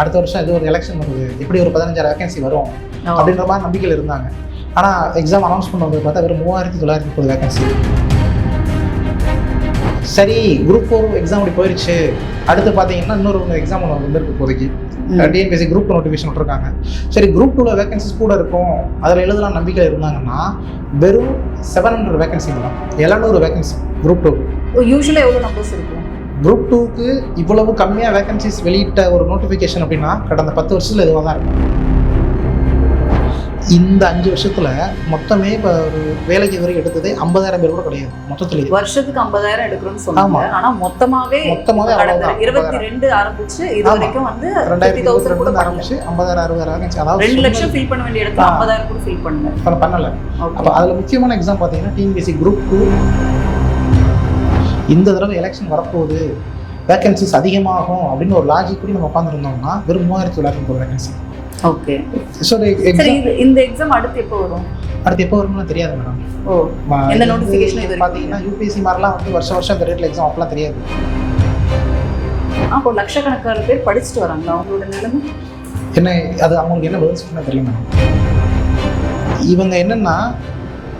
அடுத்த வருஷம் இது ஒரு எலெக்ஷன் வருது. எப்படி ஒரு பதினஞ்சாயிரம் வேகன்சி வரும். அப்படின்ற மாதிரி நம்பிக்கையில் இருந்தாங்க. ஆனால் எக்ஸாம் அனௌன்ஸ் பண்ணும்போது பார்த்தா வெறும் மூவாயிரத்தி தொள்ளாயிரத்தி முப்பது வேகன்சி சரி குரூப் ஃபோர் எக்ஸாம் அப்படி போயிருச்சு. அடுத்து பார்த்தீங்கன்னா இன்னொரு எக்ஸாம் ஒன்று வந்திருக்கு இப்போதைக்கு. டிஎன்பிஎஸ்சி குரூப் நோட்டிஃபிகேஷன் விட்டுருக்காங்க. சரி குரூப் டூவில் வேகன்சிஸ் கூட இருக்கும். அதில் எழுதலாம் நம்பிக்கை இருந்தாங்கன்னா வெறும் செவன் ஹண்ட்ரட் வேகன்சி மேடம். எழுநூறு வேகன்சி குரூப் டூ யூஸ்வலாக எவ்வளோ நம்பர்ஸ் இருக்கும்? குரூப் டூக்கு இவ்வளவு கம்மியாக வேகன்சிஸ் வெளியிட்ட ஒரு நோட்டிஃபிகேஷன் அப்படின்னா கடந்த பத்து வருஷத்தில் இதுவாக தான் இருக்கும் இந்த அஞ்சு வருஷத்துல மொத்தமே இப்போ ஒரு வேலைக்கு வரை எடுத்தது ஐம்பதாயிரம் பேர் கூட கிடையாது மொத்தத்தில் வருஷத்துக்கு ஐம்பதாயிரம் எடுக்கிறோம்னு சொன்னாங்க ஆமா. ஆனா மொத்தமாவே மொத்தமாவே கடந்த அவ்வளவுதான். இருபத்தி ரெண்டு ஆரம்பிச்சு இது. வரைக்கும் வந்து ரெண்டாயிரத்தி இருபத்தி கூட ரெண்டு ஆரம்பிச்சு ஐம்பதாயிரம் அறுபதாயிரம் அதாவது ரெண்டு லட்சம் ஃபில் பண்ண வேண்டிய இடத்துல. ஐம்பதாயிரம் கூட ஃபில் பண்ணல பண்ண- பண்ணல. அப்போ அதில் முக்கியமான எக்ஸாம் பார்த்தீங்கன்னா டிஎன்பிஎஸ்சி குரூப் டூ இந்த தடவை எலெக்ஷன் வரப்போகுது. வேகன்சிஸ் அதிகமாகும் அப்படின்னு ஒரு லாஜிக் படி நம்ம உட்காந்துருந்தோம்னா வெறும் மூவாயிரத்தி தொள்ளாயிரத்தி முப்பது வேகன்சி ஓகே ஸோ இந்த எக்ஸாம் அடுத்து எப்போ வரும்? அடுத்து எப்போ வரும்னு தெரியாது மேடம் ஓ எந்த notification இது பார்த்தீங்கன்னா யூபிஎஸ்சி மாதிரிலாம் வந்து வருஷம் வருஷம் இந்த ரேட்டில் எக்ஸாம் அப்பெல்லாம் தெரியாது. அப்போ லட்சக்கணக்கான பேர் படிச்சுட்டு வராங்களா அவங்களோட நிலைமை? என்ன அது அவங்களுக்கு என்ன பதில் சொல்ல தெரியல மேடம் இவங்க என்னன்னா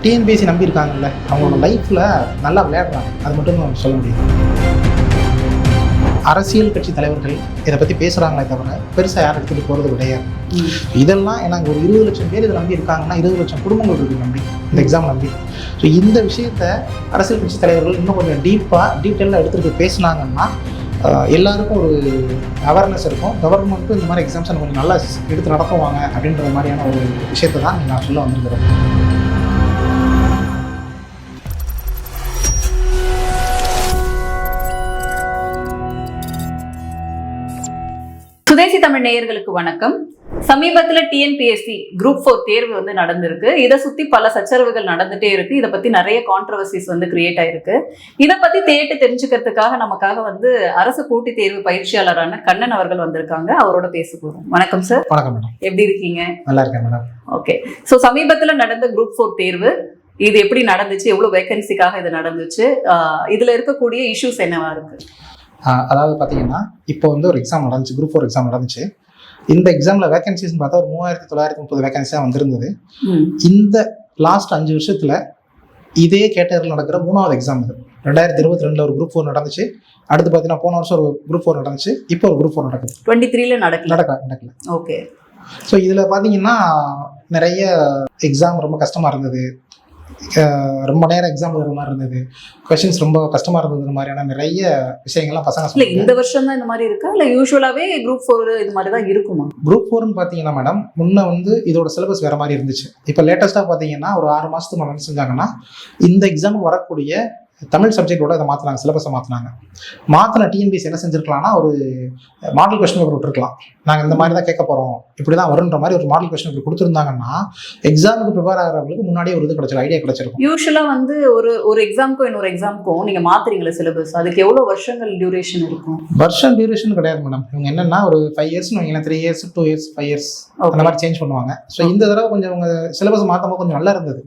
டிஎன்பிஎஸ்சி நம்பியிருக்காங்கல்ல அவங்களோட லைஃப்பில் நல்லா விளையாடுறாங்க. அது மட்டும் தான் சொல்ல முடியும் அரசியல் கட்சி தலைவர்கள் இதை பற்றி பேசுகிறாங்களே தவிர பெருசாக யாரும் எடுத்துகிட்டு போகிறது கிடையாது. இதெல்லாம் எனக்கு ஒரு இருபது லட்சம் பேர் இதை நம்பி இருக்காங்கன்னா இருபது லட்சம் குடும்பங்கள் இருக்கு நம்பி இந்த எக்ஸாம் நம்பி. ஸோ இந்த விஷயத்த அரசியல் கட்சி தலைவர்கள் இன்னும் கொஞ்சம் டீப்பாக டீட்டெயிலாக எடுத்துகிட்டு போய் பேசுனாங்கன்னா எல்லாருக்கும் ஒரு அவேர்னஸ் இருக்கும். கவர்மெண்ட்டும் இந்த மாதிரி எக்ஸாம்ஸ் கொஞ்சம் நல்லா எடுத்து நடத்துவாங்க அப்படின்ற மாதிரியான ஒரு விஷயத்தை தான் நான் சொல்ல வந்திருக்கிறேன். தமிழ் நேயர்களுக்கு வணக்கம். சமீபத்துல டிஎன்பிஎஸ்சி குரூப் ஃபோர் தேர்வு வந்து நடந்திருக்கு. இதை சுத்தி பல சச்சரவுகள் நடந்துட்டே இருக்கு. இதை பத்தி நிறைய கான்ட்ரவர்சிஸ் வந்து கிரியேட் ஆயிருக்கு. இதை பத்தி தேட்டு தெரிஞ்சுக்கிறதுக்காக நமக்காக வந்து அரசு கூட்டி தேர்வு பயிற்சியாளரான கண்ணன் அவர்கள் வந்திருக்காங்க. அவரோட பேச போறோம் வணக்கம் சார் வணக்கம் மேடம் எப்படி இருக்கீங்க? நல்லா இருக்கேன் மேடம் ஓகே ஸோ சமீபத்துல நடந்த குரூப் ஃபோர் தேர்வு இது எப்படி நடந்துச்சு? எவ்வளவு வேகன்சிக்காக இது நடந்துச்சு? இதுல இருக்கக்கூடிய இஷ்யூஸ் என்னவா இருக்கு? அதாவது பார்த்தீங்கன்னா இப்போ வந்து ஒரு எக்ஸாம் நடந்துச்சு குரூப் ஃபோர் எக்ஸாம் நடந்துச்சு. இந்த எக்ஸாமில் வேகன்சிஸ்னு பார்த்தா ஒரு மூவாயிரத்தி தொள்ளாயிரத்தி முப்பது வேகன்சியாக வந்திருந்தது. இந்த லாஸ்ட் அஞ்சு வருஷத்துல இதே கேட்டகரியில் நடக்கிற மூணாவது எக்ஸாம் இது. ரெண்டாயிரத்தி இருபத்தி ரெண்டுல ஒரு குரூப் ஃபோர் நடந்துச்சு. அடுத்து பார்த்தீங்கன்னா போன வருஷம் ஒரு குரூப் ஃபோர் நடந்துச்சு. இப்போ ஒரு குரூப் ஃபோர் நடக்குது. 23 த்ரீல நடக்கல. நடக்கல நடக்கல. ஓகே ஸோ இதில் பார்த்தீங்கன்னா நிறைய எக்ஸாம் ரொம்ப கஷ்டமாக இருந்தது. ரொம்ப நேரம் எக்ஸாம் எழுதுற மாதிரி இருந்தது. கொஷின்ஸ் ரொம்ப கஷ்டமாக இருந்தது மாதிரியான நிறைய விஷயங்கள்லாம் பசங்க இல்ல இந்த வருஷம் தான் இந்த மாதிரி இருக்கா? இல்ல யூஸ்வலாவே குரூப் ஃபோர் இது மாதிரி தான் இருக்குமா? குரூப் ஃபோர்னு பார்த்தீங்கன்னா மேடம் முன்ன வந்து இதோட சிலபஸ் வேற மாதிரி இருந்துச்சு. இப்போ லேட்டஸ்ட்டாக பார்த்தீங்கன்னா ஒரு ஆறு மாதத்துக்கு முன்னாடி செஞ்சாங்கன்னா இந்த எக்ஸாமுக்கு வரக்கூடிய தமிழ் சப்ஜெக்டோட இதை மாற்றினாங்க சிலபஸை மாற்றினாங்க மாற்றின டிஎன்பிஎஸ் என்ன செஞ்சிருக்கலாம்னா ஒரு மாடல் கொஸ்டின் பேப்பர் விட்டுருக்கலாம். நாங்கள் இந்த மாதிரி தான் கேட்க போகிறோம் இப்படி தான் வருன்ற மாதிரி ஒரு மாடல் கொஸ்டின் பேப்பர் கொடுத்துருந்தாங்கன்னா எக்ஸாமுக்கு ப்ரிப்பேர் ஆகிறவங்களுக்கு முன்னாடியே ஒரு இது கிடைச்சிரும் ஐடியா கிடைச்சிருக்கும். யூஸ்வலா வந்து ஒரு ஒரு எக்ஸாம்க்கும் இன்னொரு எக்ஸாம்க்கும் நீங்க மாத்துறீங்களா சிலபஸ் அதுக்கு எவ்வளவு வருஷங்கள் டியூரேஷன் இருக்கும்? வருஷம் டியூரேஷன் கிடையாது மேடம் இவங்க என்னன்னா ஒரு ஃபைவ் இயர்ஸ்னு வைங்களேன் three years two years five years அந்த மாதிரி சேஞ்ச் பண்ணுவாங்க. ஸோ இந்த தடவை கொஞ்சம் அவங்க சிலபஸ் மாற்றும் கொஞ்சம் நல்லா இருந்தது.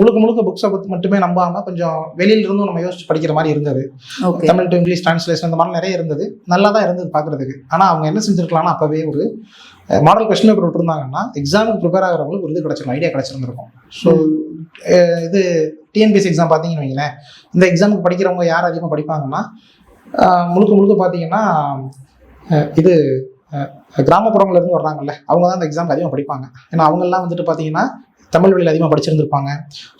முழுக்க முழுக்க புக்ஸை மட்டுமே நம்பாம கொஞ்சம் வெளியில இருந்தும் நம்ம யோசிச்சு படிக்கிற மாதிரி இருந்தது. தமிழ் டு இங்கிலீஷ் டிரான்ஸ்லேஷன் இந்த மாதிரி நிறைய இருந்தது. நல்லா தான் இருந்தது பார்க்கறதுக்கு. ஆனால் அவங்க என்ன செஞ்சிருக்கலாம்னா அப்பவே ஒரு மாடல் கொஸ்டின் பேப்பர் விட்டுருந்தாங்கன்னா எக்ஸாமுக்கு ப்ரிப்பேர் ஆகிறவங்களுக்கு ஒரு இது கிடைச்சிருக்கும் ஐடியா கிடைச்சிருந்திருக்கும். ஸோ இது டிஎன்பிஎஸ்சி எக்ஸாம் பார்த்தீங்கன்னு வைங்களேன். இந்த எக்ஸாமுக்கு படிக்கிறவங்க யார் அதிகமாக படிப்பாங்கன்னா முழுக்க முழுக்க பார்த்தீங்கன்னா இது அஹ், கிராமப்புறங்கள்ல இருந்து வர்றாங்கல்ல அவங்க தான் இந்த எக்ஸாம் அதிகமாக படிப்பாங்க. ஏன்னா அவங்கெல்லாம் வந்துட்டு பார்த்தீங்கன்னா தமிழ் வழியில் அதிகமாக படிச்சிருந்திருப்பாங்க.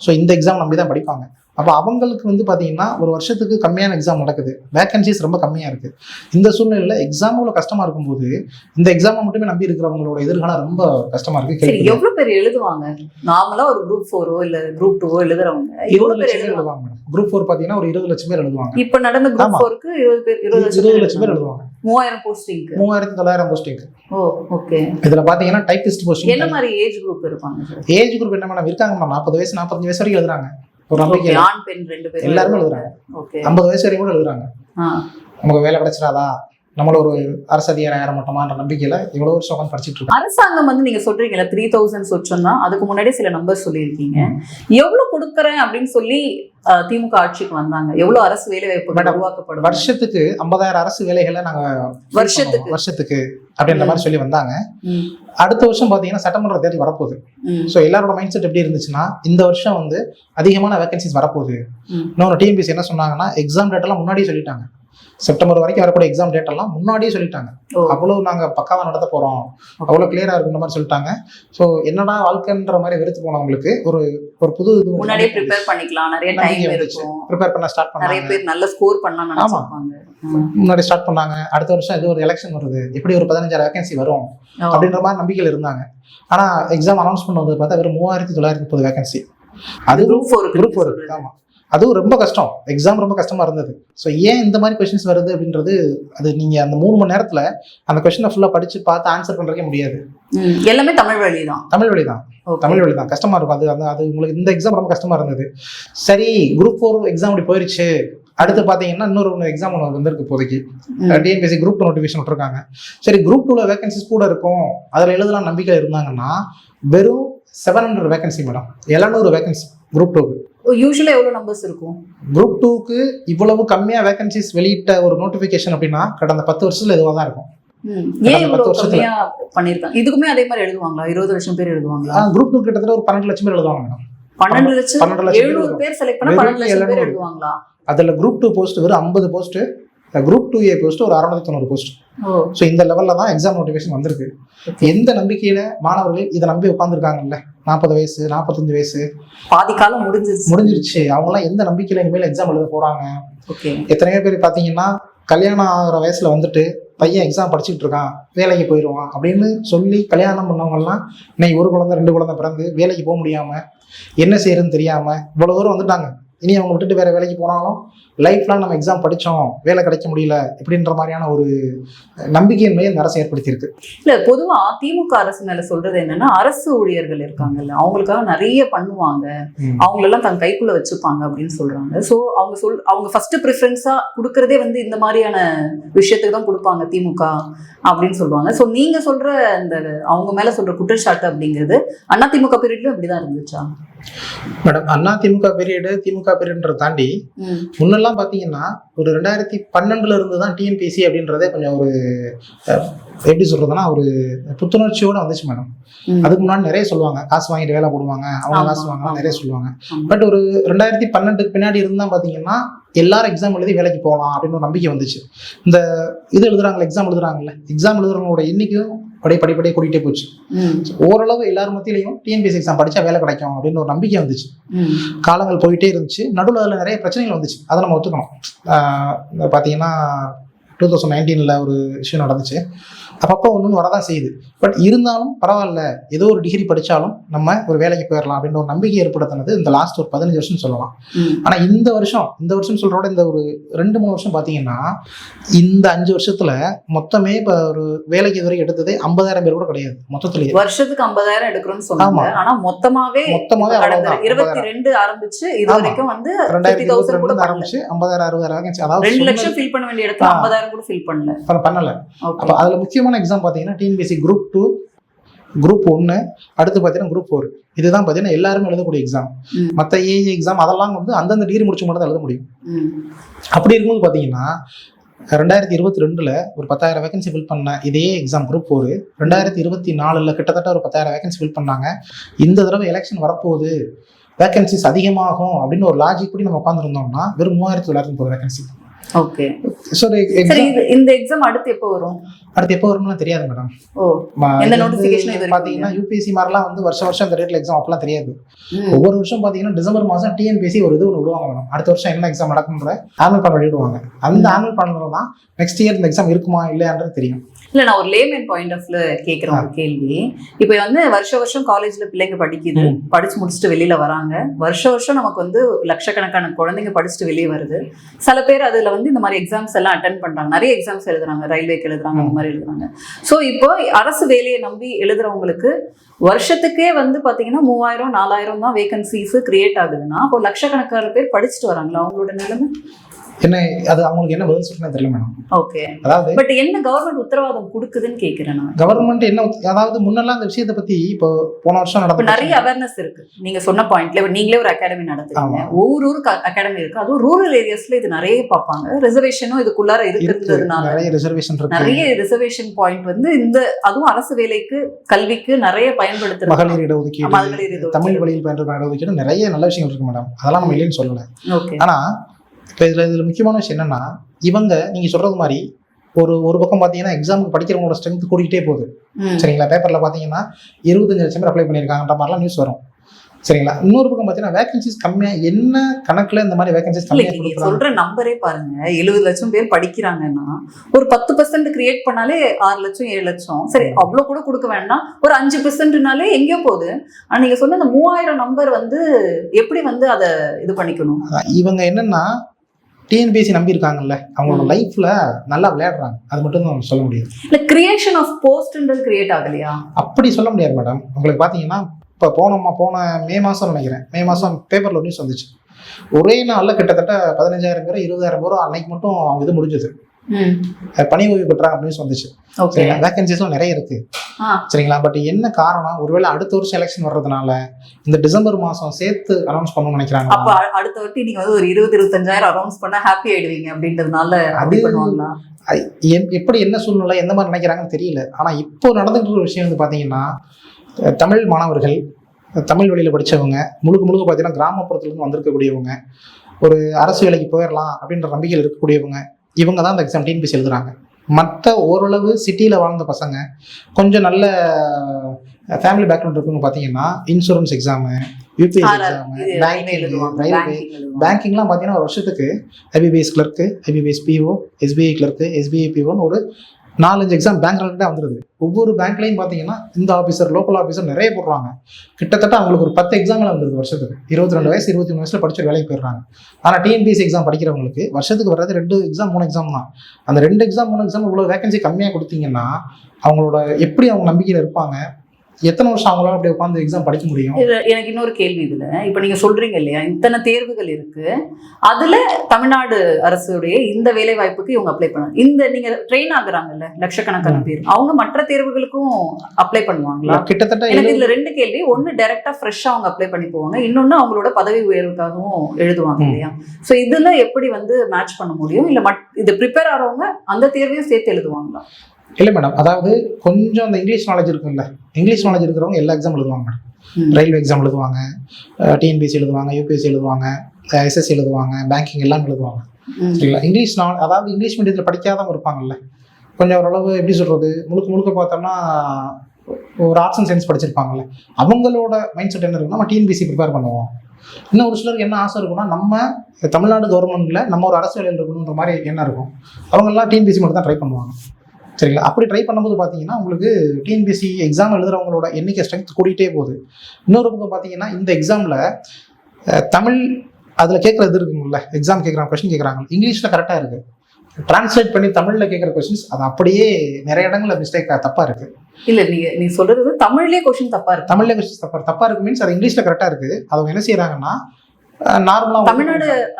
ஸோ இந்த எக்ஸாம் நம்பி தான் படிப்பாங்க. அப்போ அவங்களுக்கு வந்து பார்த்தீங்கன்னா ஒரு வருஷத்துக்கு கம்மியான எக்ஸாம் நடக்குது. வேகன்சிஸ் ரொம்ப கம்மியாக இருக்குது இந்த சூழ்நிலையில் எக்ஸாம் இவ்வளோ கஷ்டமாக இருக்கும்போது இந்த எக்ஸாமை மட்டுமே நம்பி இருக்கிறவங்களோட எதிர்காலம் ரொம்ப கஷ்டமாக இருக்குது சரி கேள்வி எவ்வளவு பேர் எழுதுவாங்க? நார்மலா ஒரு குரூப் ஃபோரோ இல்ல குரூப் டூவோ எழுதுறவங்க? எவ்வளவு பேர் எழுதுவாங்க? மேடம் குரூப் ஃபோர் பார்த்தீங்கன்னா ஒரு இருபது லட்சம் பேர் எழுதுவாங்க. இப்ப நடந்த குரூப். ஃபோருக்கு இருபது பேர் இருபது லட்சம் இருபது பேர் லட்சம் பேர் எழுதுவாங்க. மூவாயிரம் போஸ்டிங்க்கு மூவாயிரத்தி தொள்ளாயிரம் போஸ்டிங் ஓ ஓகே இதில் பார்த்தீங்கன்னா டைப்பிஸ்ட் என்ன போஸ்டிங் மாதிரி ஏஜ் குரூப் இருப்பாங்க ஏஜ் குரூப் என்ன மேடம் இருக்காங்க மேடம் நாற்பது வயசு நாற்பத்தஞ்சு வயசு வரைக்கும் எழுதுறாங்க. ஒரு நம்பிக்கை ஆண் பெண் ரெண்டு பேரும் எல்லாருமே எழுதுறாங்க. ஐம்பது வயசு வரைக்கும் கூட எழுதுறாங்க. நமக்கு வேலை கிடைச்சிடாதா? நம்மள ஒரு அரசு அதிகாரி ஆயிர மாட்டோமான்ற நம்பிக்கையில இவ்வளவு வருஷம் உட்காந்து படிச்சுட்டு இருக்கோம். அரசாங்கம் வந்து நீங்க சொல்றீங்கல்ல த்ரீ தௌசண்ட் சொச்சம் தான் அதுக்கு முன்னாடியே சில நம்பர் சொல்லியிருக்கீங்க. எவ்வளவு கொடுக்குறேன் அப்படின்னு சொல்லி திமுக ஆட்சிக்கு வந்தாங்க. எவ்வளவு அரசு வேலை மேடம், உருவாக்கப்படும்? வருஷத்துக்கு ஐம்பதாயிரம் அரசு வேலைகளை நாங்க வருஷத்துக்கு? வருஷத்துக்கு அப்படின்ற மாதிரி சொல்லி வந்தாங்க. அடுத்த வருஷம் பாத்தீங்கன்னா சட்டமன்ற தேர்தல் வரப்போகுது. ஸோ எல்லாரோட மைண்ட் செட் எப்படி இருந்துச்சுன்னா இந்த வருஷம் வந்து அதிகமான வேகன்சிஸ் வரப்போகுது. இன்னொரு டிஎன்பிசி என்ன சொன்னாங்கன்னா எக்ஸாம் டேட் எல்லாம் முன்னாடியே சொல்லிட்டாங்க. செப்டம்பர் வரைக்கும் வரக்கூடிய எக்ஸாம் டேட் எல்லாம் முன்னாடியே சொல்லிட்டாங்க. அவ்வளவு நாங்க பக்காவா நடத்த போறோம். அவ்வளவு கிளியரா இருக்குன்ற மாதிரி சொல்லிட்டாங்க. ஸோ என்னடா வாழ்க்கைன்ற மாதிரி வெறுத்து போனவங்களுக்கு ஒரு ஒரு புது இது முன்னாடியே ப்ரிப்பேர் பண்ணிக்கலாம். நிறைய டைம். இருக்கும். ப்ரிப்பேர் பண்ண ஸ்டார்ட் நிறைய பண்ணாங்க பேர் நல்ல ஸ்கோர் பண்ணலாம் ஆமா. முன்னாடி ஸ்டார்ட் பண்ணாங்க. அடுத்த வருஷம் இது ஒரு எலெக்ஷன் வருது. எப்படி ஒரு பதினஞ்சாயிரம் வேகன்சி வரும். அப்படின்ற மாதிரி நம்பிக்கையில் இருந்தாங்க. ஆனா எக்ஸாம் அனௌன்ஸ் பண்ணது பார்த்தா வெறும் மூவாயிரத்தி தொள்ளாயிரத்தி முப்பது வேகன்சி அது குரூப் ஃபோர் குரூப் ஒரு ஆமா. அதுவும் ரொம்ப கஷ்டம். எக்ஸாம் ரொம்ப கஷ்டமா இருந்தது. ஸோ ஏன் இந்த மாதிரி கொஸ்டின்ஸ் வருது அப்படின்றது அது நீங்க அந்த மூணு மணி நேரத்துல அந்த கொஸ்டினை ஃபுல்லா படிச்சு பார்த்து ஆன்சர் பண்றதுக்கே முடியாது. எல்லாமே தமிழ் வழி தான் தமிழ் வழி தான் தமிழ் வழி தான் கஷ்டமா இருக்கும். அது அந்த அது உங்களுக்கு இந்த எக்ஸாம் ரொம்ப கஷ்டமா இருந்தது. சரி குரூப் ஃபோர் எக்ஸாம் இப்படி போயிருச்சு. அடுத்து பாத்தீங்கன்னா இன்னொரு ஒன்று எக்ஸாம் ஒன்று வந்திருக்கு இப்போதைக்கு. டிஎன்பிஎஸ்சி குரூப் டூ நோட்டிஃபிகேஷன் விட்டுருக்காங்க. சரி குரூப் டூல வேகன்சிஸ் கூட இருக்கும். அதில் எழுதலாம் நம்பிக்கை இருந்தாங்கன்னா வெறும் செவன் ஹண்ட்ரட் வேகன்சி மேடம் எழுநூறு வேகன்சி குரூப் டூக்கு யூஸ்வலா எவ்வளவு நம்பர்ஸ் இருக்கும்? குரூப் டூக்கு இவ்வளவு கம்மியா வேகன்சிஸ் வெளியிட்ட ஒரு நோட்டிஃபிகேஷன் அப்படின்னா கடந்த பத்து வருஷத்துல இதுவாக தான் இருக்கும். ஏன் பத்து இவ்வளவு வருஷத்துல. கம்மியா பண்ணிருக்காங்க? இதுக்குமே அதே மாதிரி எழுதுவாங்களா? இருபது லட்சம் பேர் எழுதுவாங்களா? குரூப் டூ கிட்டத்தட்ட ஒரு பன்னெண்டு லட்சம் பேர் எழுதுவாங்க மேடம் பன்னெண்டு லட்சம்? பேர் எழுநூறு எழுதுவாங்க. பேர் செலக்ட் பண்ணா பன்னெண்டு லட்சம் பேர் 700. எழுதுவாங்களா? அதுல குரூப் டூ போஸ்ட் வெறும் ஐம்பது post group two A post ஒரு அறுநூத்தி தொண்ணூறு போஸ்ட் ஸோ இந்த லெவல்ல தான் எக்ஸாம் நோட்டிஃபிகேஷன் வந்திருக்கு. எந்த நம்பிக்கையில மாணவர்கள் இதை நம்பி உட்காந்துருக்காங்கல்ல நாற்பது வயசு நாற்பத்தஞ்சு வயசு. பாதி காலம் முடிஞ்சிருச்சு. முடிஞ்சிருச்சு. அவங்கலாம் எந்த நம்பிக்கையில இனிமேல் எக்ஸாம் எழுத போறாங்க? ஓகே எத்தனையோ பேர் பார்த்தீங்கன்னா கல்யாணம் ஆகிற வயசுல வந்துட்டு பையன் எக்ஸாம் படிச்சுட்டு இருக்கான் வேலைக்கு போயிடுவான் அப்படின்னு சொல்லி கல்யாணம் பண்ணவங்கலாம் இன்னைக்கு ஒரு குழந்தை ரெண்டு குழந்தை பிறந்து வேலைக்கு போக முடியாம என்ன செய்யறதுன்னு தெரியாம இவ்வளவு தூரம் வந்துட்டாங்க. இனி அவங்க விட்டுட்டு வேற வேலைக்கு போனாலும் லைஃப்லாம் நம்ம எக்ஸாம் படிச்சோம் வேலை கிடைக்க முடியல இப்படின்ற மாதிரியான ஒரு நம்பிக்கையின்மையை இந்த அரசு ஏற்படுத்தியிருக்கு. இல்ல பொதுவா திமுக அரசு மேல சொல்றது என்னன்னா அரசு ஊழியர்கள் இருக்காங்கல்ல அவங்களுக்காக நிறைய பண்ணுவாங்க. அவங்களெல்லாம் தன் கைக்குள்ள வச்சுப்பாங்க அப்படின்னு சொல்றாங்க. சோ அவங்க சொல் அவங்க ஃபர்ஸ்ட் ப்ரிஃபரன்ஸா கொடுக்கறதே வந்து இந்த மாதிரியான விஷயத்துக்கு தான் கொடுப்பாங்க திமுக. அப்படின்னு சொல்லுவாங்க சோ நீங்க சொல்ற இந்த அவங்க மேல சொல்ற குற்றச்சாட்டு அப்படிங்கிறது அண்ணா திமுக பீரியட்லயும் அப்படிதான் இருந்துச்சா மேடம் அண்ணா திமுக பீரியடு திமுக பீரியட்ன்றதை தாண்டி. முன்னெல்லாம் பார்த்தீங்கன்னா ஒரு ரெண்டாயிரத்தி பன்னெண்டுல இருந்து தான் டிஎன்பிசி அப்படின்றதே கொஞ்சம் ஒரு எப்படி சொல்றதுன்னா ஒரு புத்துணர்ச்சியோட வந்துச்சு மேடம். அதுக்கு முன்னாடி நிறைய சொல்லுவாங்க காசு வாங்கிட்டு வேலை போடுவாங்க அவங்க காசு ஆமா. நிறைய சொல்லுவாங்க. பட் ஒரு ரெண்டாயிரத்தி பன்னெண்டுக்கு பின்னாடி இருந்தா பாத்தீங்கன்னா எல்லாரும் எக்ஸாம் எழுதி வேலைக்கு போகலாம் அப்படின்னு ஒரு நம்பிக்கை வந்துச்சு இந்த இது எழுதுறாங்கல்ல எக்ஸாம் எழுதுறாங்கல்ல எக்ஸாம் எழுதுறவங்களோட எண்ணிக்கையும் அப்படியே படிப்படியே கூட்டிகிட்டே போச்சு. ஓரளவு எல்லார் மத்தியிலையும் டிஎன்பிஎஸ்சி எக்ஸாம் படிச்சா வேலை கிடைக்கும் அப்படின்னு ஒரு நம்பிக்கை வந்துச்சு. காலங்கள் போயிட்டே இருந்துச்சு நடுவில் அதில் நிறைய பிரச்சனைகள் வந்துச்சு அதை நம்ம ஒத்துக்கணும் பார்த்தீங்கன்னா டூ தௌசண்ட் நைன்டீனில் ஒரு விஷயம் நடந்துச்சு அப்பப்போ ஒன்று வரதான் செய்யுது பட் இருந்தாலும் பரவாயில்ல ஏதோ ஒரு டிகிரி படித்தாலும் நம்ம ஒரு வேலைக்கு போயிடலாம் அப்படின்ற ஒரு நம்பிக்கை ஏற்படுத்தினது இந்த லாஸ்ட் ஒரு பதினஞ்சு வருஷம் சொல்லலாம். ஆனால் இந்த வருஷம் இந்த வருஷம் சொல்கிறோட இந்த ஒரு ரெண்டு மூணு வருஷம் பார்த்தீங்கன்னா இந்த அஞ்சு வருஷத்துல மொத்தமே இப்போ ஒரு வேலைக்கு இதுவரை எடுத்ததே ஐம்பதாயிரம் பேர் கூட கிடையாது மொத்தத்திலேயே வருஷத்துக்கு ஐம்பதாயிரம் எடுக்கிறோம்னு சொன்னாங்க ஆமா. ஆனா மொத்தமாவே மொத்தமாவே கடந்த அவ்வளவுதான் இருபத்தி ரெண்டு ஆரம்பிச்சு இது. வரைக்கும் வந்து ரெண்டாயிரத்தி இருபத்தி ரெண்டு ஆரம்பிச்சு ஐம்பதாயிரம் அறுபதாயிரம். அதாவது ரெண்டு லட்சம் ஃபில் பண்ண வேண்டிய இடத்துல. ஐம்பதாயிரம் கூட ஃபில் பண்ணல பண்ண- பண்ணல அப்போ அதில் முக்கியமான எக்ஸாம் பார்த்தீங்கன்னா டிஎன்பிஎஸ்சி குரூப் டூ குரூப் ஒன்று அடுத்து பார்த்தீங்கன்னா குரூப் ஃபோர் இதுதான் பார்த்தீங்கன்னா எல்லாருமே எழுதக்கூடிய எக்ஸாம். மற்ற ஏஐ எக்ஸாம் அதெல்லாம் வந்து அந்தந்த டிகிரி முடிச்சு மட்டும் தான் எழுத முடியும். அப்படி இருக்கும்போது பார்த்தீங்கன்னா ரெண்டாயிரத்தி இருபத்தி ரெண்டுல ஒரு பத்தாயிரம் வேகன்சி ஃபில் பண்ண இதே எக்ஸாம் குரூப் ஃபோர் ரெண்டாயிரத்தி இருபத்தி நாலுல கிட்டத்தட்ட ஒரு பத்தாயிரம் வேகன்சி ஃபில் பண்ணாங்க. இந்த தடவை எலெக்ஷன் வரப்போகுது. வேகன்சிஸ் அதிகமாகும் அப்படின்னு ஒரு லாஜிக் படி நம்ம உட்காந்துருந்தோம்னா வெறும் மூவாயிரத்தி தொள்ளாயிரத்தி முப்பது வேகன்சி ஓகே இந்த எக்ஸாம் அடுத்து எப்போ வரும்? அடுத்து எப்போ வரும்லாம் தெரியாது மேடம் ஓ எந்த இது பாத்தீங்கன்னா யூபிஎஸ்சி மாதிரிலாம் வந்து வருஷம் வருஷம் இந்த ரேட்ல எக்ஸாம் அப்பெல்லாம் தெரியாது. ஒவ்வொரு வருஷம் பாத்தீங்கன்னா டிசம்பர் மாசம் டிஎன்பிஎஸ்சி ஒரு இது ஒன்று விடுவாங்க மேடம் அடுத்த வருஷம் என்ன எக்ஸாம் நடக்கும்ன்ற ஆனுவல் பிளான் வெளியிடுவாங்க அந்த ஆனுவல் பிளான்ல தான் நெக்ஸ்ட் இயர் இந்த எக்ஸாம் இருக்குமா இல்லையான்றது தெரியும். இல்ல நான் ஒரு லேமேன் பாயிண்ட் ஆஃப்ல கேக்குறேன் ஒரு கேள்வி. இப்போ வந்து வருஷ வருஷம் காலேஜ்ல பிள்ளைங்க படிக்குது. படிச்சு முடிச்சுட்டு வெளியில வராங்க. வருஷ வருஷம் நமக்கு வந்து லட்சக்கணக்கான குழந்தைங்க படிச்சுட்டு வெளியே வருது. சில பேர் அதுல வந்து இந்த மாதிரி எக்ஸாம்ஸ் எல்லாம் அட்டன் பண்றாங்க. நிறைய எக்ஸாம்ஸ் எழுதுறாங்க. ரயில்வேக்கு எழுதுறாங்க அந்த மாதிரி எழுதுறாங்க. சோ இப்போ அரசு வேலையை நம்பி எழுதுறவங்களுக்கு வருஷத்துக்கே வந்து பாத்தீங்கன்னா மூவாயிரம் நாலாயிரம் தான் வேகன்சிஸ் கிரியேட் ஆகுதுன்னா அப்போ லட்சக்கணக்கான பேர் படிச்சுட்டு வராங்களா? அவங்களோட நிலைமை? என்ன அது அவங்களுக்கு என்ன பதில் சொல்றேன்னு தெரியல மேடம் ஓகே அதாவது பட் என்ன கவர்மெண்ட் உத்தரவாதம் கொடுக்குதுன்னு கேக்குறேன் நான். கவர்மெண்ட் என்ன அதாவது முன்னெல்லாம் இந்த விஷயத்தை பத்தி இப்போ போன வருஷம் நடந்த நிறைய அவேர்னஸ் இருக்கு. நீங்க சொன்ன பாயிண்ட்ல நீங்களே ஒரு அகாடமி நடத்துறீங்க. ஒவ்வொரு ஊருக்கு அகாடமி இருக்கு. அதுவும் ரூரல் ஏரியாஸ்ல இது நிறைய பார்ப்பாங்க. ரிசர்வேஷனும் இதுக்குள்ளார இருக்கு. இருக்கிறதுனால நிறைய ரிசர்வேஷன் இருக்கு. நிறைய ரிசர்வேஷன் பாயிண்ட் வந்து இந்த அதுவும் அரசு வேலைக்கு கல்விக்கு நிறைய பயன்படுத்துறாங்க மகளிர் இடஒதுக்கீடு மகளிர். தமிழ் வழியில் பயின்ற இடஒதுக்கீடு நிறைய நல்ல விஷயங்கள் இருக்கு மேடம் அதெல்லாம் நம்ம இல்லைன்னு சொல்லல. ஓகே ஆனா இப்போ இதுல இதுல முக்கியமான விஷயம் என்னன்னா இவங்க நீங்க சொல்றது மாதிரி ஒரு ஒரு பக்கம் பாத்தீங்கன்னா எக்ஸாமுக்கு படிக்கிறவங்களோட ஸ்ட்ரென்த் கூடிக்கிட்டே போகுது. சரிங்களா? பேப்பர்ல பாத்தீங்கன்னா இருபத்தஞ்சு லட்சம் பேர் அப்ளை பண்ணியிருக்காங்கன்ற மாதிரிலாம் நியூஸ் வரும். சரிங்களா? இன்னொரு பக்கம் பாத்தீங்கன்னா வேகன்சிஸ் கம்மியா என்ன கணக்குல இந்த மாதிரி வேகன்சிஸ் இல்ல கம்மியா நீங்க கொடுக்குறாங்க? சொல்ற நம்பரே பாருங்க. எழுபது லட்சம் பேர் படிக்கிறாங்கன்னா ஒரு பத்து பெர்சென்ட் கிரியேட் பண்ணாலே ஆறு லட்சம் ஏழு லட்சம். சரி அவ்வளவு கூட கொடுக்க வேண்டாம். ஒரு அஞ்சு பெர்சென்ட்னாலே எங்கேயோ போகுது. ஆனா நீங்க சொன்ன அந்த மூவாயிரம் நம்பர் வந்து எப்படி வந்து அதை இது பண்ணிக்கணும்? இவங்க என்னன்னா டிஎன்பிஎஸ்சி நம்பி இருக்காங்கல்ல அவங்களோட. லைஃப்ல நல்லா விளையாடுறாங்க. அது மட்டும் தான் சொல்ல முடியும். இல்ல கிரியேஷன் ஆஃப் போஸ்ட்ன்றது கிரியேட் ஆகலையா? அப்படி சொல்ல முடியாது மேடம் உங்களுக்கு பாத்தீங்கன்னா இப்போ போன மா- போன மே மாசம் நினைக்கிறேன். மே மாசம் பேப்பர்ல நியூஸ் வந்துச்சு. ஒரே நாள்ல கிட்டத்தட்ட பதினஞ்சாயிரம் பேர் இருபதாயிரம் பேரும் அன்னைக்கு மட்டும் அவங்க இது முடிஞ்சது. பணி ஓய்வு பெற்றாங்க அப்படின்னு வந்துச்சு சரிங்களா? வேகன்சிஸ்லாம் நிறைய இருக்கு. சரிங்களா? பட் என்ன காரணம்? ஒருவேளை அடுத்த வருஷம் எலெக்ஷன் வர்றதுனால இந்த டிசம்பர் மாசம் சேர்த்து அனௌன்ஸ் பண்ணணும்னு நினைக்கிறாங்க அப்ப அடுத்த வாட்டி நீங்க வந்து ஒரு இருபது இருபத்தஞ்சாயிரம் அனௌன்ஸ் பண்ணா ஹாப்பி ஆயிடுவீங்க அப்படின்றதுனால அப்படி பண்ணுவாங்களா? எப்படி என்ன சூழ்நிலை எந்த மாதிரி நினைக்கிறாங்கன்னு தெரியல. ஆனா இப்போ நடந்துட்டு இருக்கிற விஷயம் வந்து பாத்தீங்கன்னா தமிழ் மாணவர்கள் தமிழ் வழியில படிச்சவங்க முழுக்க முழுக்க பாத்தீங்கன்னா கிராமப்புறத்துல இருந்து வந்திருக்கக்கூடியவங்க ஒரு அரசு வேலைக்கு போயிடலாம் அப்படின்ற நம்பிக்கையில் இருக்கக்கூடியவங்க இவங்க தான் இந்த எக்ஸாம் டிஎன்பிசி எழுதுறாங்க மற்ற ஓரளவு சிட்டியில் வாழ்ந்த பசங்க கொஞ்சம் நல்ல ஃபேமிலி பேக்ரவுண்ட் இருக்குன்னு பார்த்தீங்கன்னா இன்சூரன்ஸ் எக்ஸாமு யூபிஎஸ் எக்ஸாமு இது ரயில்வே பேங்கிங்லாம் பார்த்தீங்கன்னா ஒரு வருஷத்துக்கு IBPS clerk IBPS PO SBI clerk SBI பிஓன்னு ஒரு நாலஞ்சு எக்ஸாம் பேங்க் ரிலேட்டடாக வந்துடுது ஒவ்வொரு பேங்க்லையும் பார்த்தீங்கன்னா இந்த ஆஃபீஸர் லோக்கல் ஆஃபீஸர் நிறைய போடுறாங்க. கிட்டத்தட்ட அவங்களுக்கு ஒரு பத்து எக்ஸாம்ல வந்துருது வருஷத்துக்கு. இருபத்தி ரெண்டு வயசு இருபத்தி மூணு வயசில் படிச்சு வேலைக்கு போயிடுறாங்க. ஆனால் டிஎன்பிஎஸ்சி எக்ஸாம் படிக்கிறவங்களுக்கு வருஷத்துக்கு வர்றது ரெண்டு எக்ஸாம் மூணு எக்ஸாம் தான். அந்த ரெண்டு எக்ஸாம் மூணு எக்ஸாம் இவ்வளோ வேகன்சி கம்மியாக கொடுத்தீங்கன்னா அவங்களோட எப்படி அவங்க நம்பிக்கையில் இருப்பாங்க? எத்தனை வருஷம் அவங்களால அப்படி உட்காந்து எக்ஸாம் படிக்க முடியும்? எனக்கு இன்னொரு கேள்வி இதுல. இப்ப நீங்க சொல்றீங்க இல்லையா? இத்தனை தேர்வுகள் இருக்கு. அதுல தமிழ்நாடு அரசுடைய இந்த வேலை வாய்ப்புக்கு இவங்க அப்ளை பண்ணலாம் இந்த நீங்க ட்ரெயின் ஆகுறாங்கல்ல லட்சக்கணக்கான பேர். அவங்க மற்ற தேர்வுகளுக்கும் அப்ளை பண்ணுவாங்களா? கிட்டத்தட்ட எனக்கு இதுல ரெண்டு கேள்வி. ஒன்னு டைரக்டா ஃப்ரெஷ்ஷா அவங்க அப்ளை பண்ணி போவாங்க இன்னொன்னு அவங்களோட பதவி உயர்வுக்காகவும் எழுதுவாங்க. இல்லையா? சோ இதுல எப்படி வந்து மேட்ச் பண்ண முடியும்? இல்ல இது ப்ரிப்பேர் ஆறவங்க அந்த தேர்வையும் சேர்த்து எழுதுவாங்களா? இல்லை மேடம் அதாவது கொஞ்சம் அந்த இங்கிலீஷ் நாலேஜ் இருக்குல்ல இங்கிலீஷ் நாலேஜ் இருக்கிறவங்க எல்லா எக்ஸாம் எழுதுவாங்க மேடம் ரயில்வே எக்ஸாம் எழுதுவாங்க டிஎன்பிஎஸ்சி எழுதுவாங்க யூபிஎஸ்சி எழுதுவாங்க எஸ்எஸ்சி எழுதுவாங்க பேங்கிங் எல்லாம் எழுதுவாங்க. சரிங்களா? இங்கிலீஷ் நான் அதாவது இங்கிலீஷ் மீடியத்தில் படிக்காதவங்க இருப்பாங்கல்ல. கொஞ்சம் ஓரளவு எப்படி சொல்றது முழுக்க முழுக்க பார்த்தோம்னா ஒரு ஆர்ட்ஸ் அண்ட் சயின்ஸ் படிச்சிருப்பாங்கல்ல. அவங்களோட மைண்ட் செட் என்ன இருக்குன்னா நம்ம டிஎன்பிசி ப்ரிப்பேர் பண்ணுவோம். இன்னும் ஒரு சிலருக்கு என்ன ஆசை இருக்குன்னா நம்ம தமிழ்நாடு கவர்மெண்ட்ல நம்ம ஒரு அரசு வேலையில் இருக்கணுன்ற மாதிரி என்ன இருக்கும்? அவங்கெல்லாம் டிஎன்பிசி மட்டும் தான் ட்ரை பண்ணுவாங்க. சரிங்களா அப்படி ட்ரை பண்ணும்போது பார்த்தீங்கன்னா உங்களுக்கு டிஎன்பிசி எக்ஸாம் எழுதுறவங்களோட எண்ணிக்கை ஸ்ட்ரென்த் கூடிட்டே போகுது. இன்னொரு பக்கம் பார்த்தீங்கன்னா இந்த எக்ஸாமில் தமிழ் அதில் கேட்குற இது இருக்குங்கல்ல எக்ஸாம் கேட்குறாங்க கொஸ்டின் கேட்குறாங்க இங்கிலீஷில் கரெக்டாக இருக்கு. டிரான்ஸ்லேட் பண்ணி தமிழில் கேட்குற கொஸ்டின்ஸ் அது அப்படியே நிறைய இடங்களில் மிஸ்டேக் தப்பாக இருக்கு. இல்ல நீங்க நீ சொல்றது வந்து தமிழ்லயே கொஸ்டின் தப்பா இருக்கு. தமிழ்ல கொஸ்டின்ஸ் தப்பா தப்பா இருக்கு மீன்ஸ் அது இங்கிலீஷ்ல கரெக்டாக இருக்கு. அவங்க என்ன செய்யறாங்கன்னா நார்மலாக தமிழ்நாடு